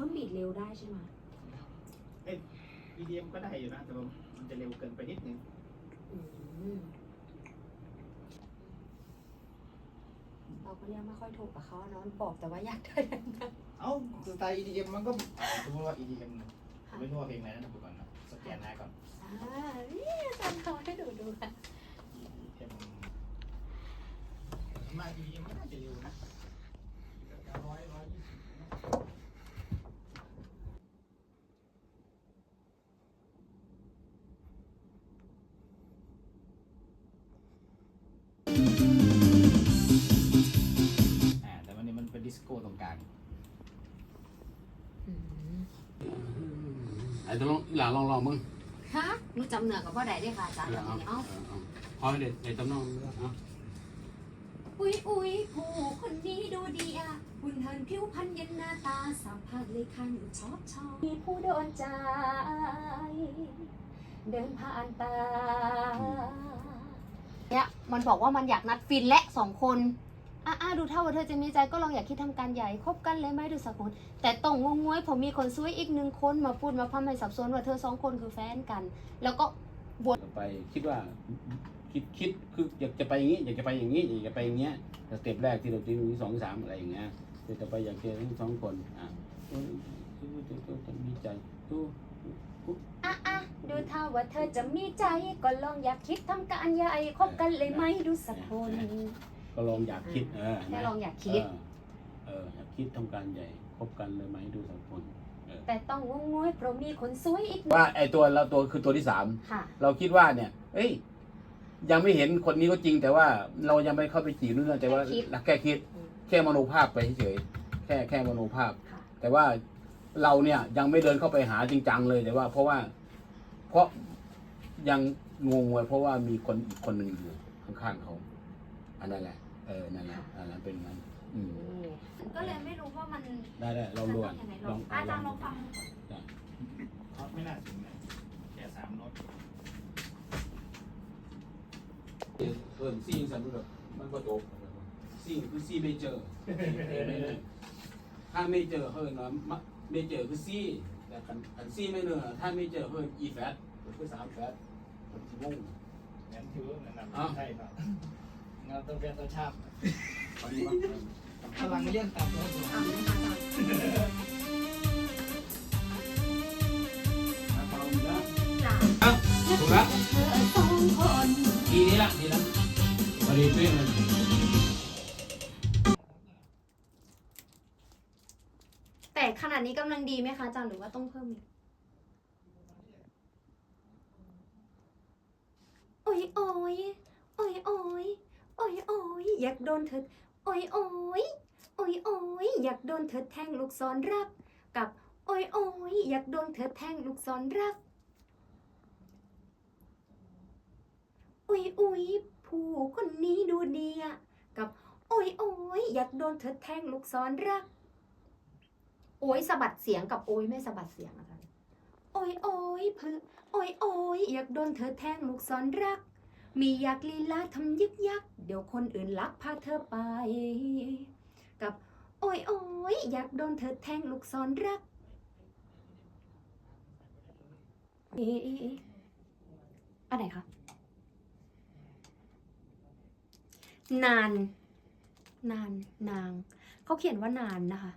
พิ่มบีดเร็วได้ใช่ไหมเอ้ย EDM ก็ได้อยู่นะแต่ว่ามันจะเร็วเกินไปนิดนึงอืมเราก็เรียกไม่ค่อยถูกกับเขาเนอะบอกแต่ว่าอยากได้อย่างนั้น เอ้าสไตล์ EDM มันก็อ่าสมมติว่า EDM ผมไม่รู้ว่าเพลงอะไรนะดูก่อนนะสแกนหน้าก่อน อ่านี่อาจารย์เขาให้ดูดูค่ะ EDM ส่วนมาก EDM ก็น่าจะเร็วนะ อ้ต้องลองหลาลองลองมึงฮะหนูจำเนื้อกับพ่อใดได้ค่ะอาจารย์แบบนี้เอ้าพอเด็ดไอ้ตำนองเอาอุ๊ยอุ๊ยผู้คนนี้ดูดีอะหุ่นเหินผิวพรรณเย็นหน้าตาสัมผัสเลยค่ะหนูชอบชอบมีผู้โดนใจ เดินผ่านตาเนี่ยมันบอกว่ามันอยากนัดฟินและสองคน อะอะดูเท่าว่าเธอจะมีใจก็ลองอยากคิดทำการใหญ่คบกันเลยไหมดูสักคนแต่ต้องงงวยผมมีคนซุยอีกหนึ่งคนมาพูดมาพำให้สับสนว่าเธอสองคนคือแฟนกัน แล้วก็วนไปคิดว่าคิดคิดคืออยากจะไปอย่างนี้ อยากจะไปอย่างนี้อยากจะไปอย่างเงี้ยสเต็ปแรกที่เราตีมีสองสามอะไรอย่างเงี้ยคือจะไปอยากเจอทั้งสองคนอะเออจะมีใจตู้อะอะดูเท่าว่าเธอจะมีใจก็ลองอยากคิดทำการใหญ่คบกันเลยไหมดูสักคน ก็ลองอยากคิดเออแค่ลองอยากคิด เอออยากคิดทำการใหญ่คบกันเลยไหมดูสองคนแต่ต้องงงงวยเพราะมีคนสวยอีกว่าไอ้ตัวเราตัวคือตัวที่สามค่ะเราคิดว่าเนี่ยเอ้ยยังไม่เห็นคนนี้ก็จริง แต่ว่าเรายังไม่เข้าไปจีบนู่นนแต่ว่าแค่คิดแค่มโนภาพไปเฉยๆแค่แค่มโนภาพค่ะแต่ว่าเราเนี่ยยังไม่เดินเข้าไปหาจริงจังเลยแต่ว่า เพราะว่า เพราะยังงงไว้เพราะว่ามีคนอีกคนหนึ่งอยู่ข้างๆเขาอันนั้นแหละ เออนั่นแหละอันนั้นเป็นมันอืมก็เลยไม่รู้ว่ามันได้ได้ลองดูอะยังไงลองอาจารย์ลลอองงฟังก่อนคอร์สไม่น่าถึงนะแค่สามโน้ตเพิ่มซีสันแบบมันก็จบซีคือซีไม่เจอ ถ้าไม่เจอเฮิร์นว่าไม่เจอคือซีแต่คันคันซีไม่เนอถ้าไม่เจอเฮิร์นอีแฟตคือสามแฟตมันจะงงงั้นถือว่ามันนำอ้าวใช่ครับ งานต้องเป็นตัวชาบพลังเลี่ยนต่ำโน้ตอะอาจารย์พอดีนะจ้ะอะถูกละเธอสองคนทีนี้ละทีละพอดีเพื่อนแต่ขนาดนี้กำลังดีไหมคะอาจารย์หรือว่าต้องเพิ่มอีกโอ้ยโอ้ย อยากโดนเธอโอ้ยโอ้ยโอ้ยโอ้ยอยากโดนเธอแทงลูกศรรัก กับโอ้ยโอ้ยอยากโดนเธอแทงลูกศรรักอุ้ยอุ้ยผู้คนนี้ดูดีอะกับโอ้ยโอ้ยอยากโดนเธอแทงลูกศรรัก โอ้ยสะบัดเสียงกับโอ้ยไม่สะบัดเสียงอะไรโอ้ยโอ้ยเพื่อโอ้ยโอ้ยอยากโดนเธอแทงลูกศรรัก มีอยากลีลาทำยึกยัก ดี๋ยวคนอื่นลักพาเธอไป กับโอ้ยโอ้ยอยากโดนเธอแทงลูกศรรักเอ๊ะอันไหนคะนาน นาน นาง เขาเขียนว่านานนะคะ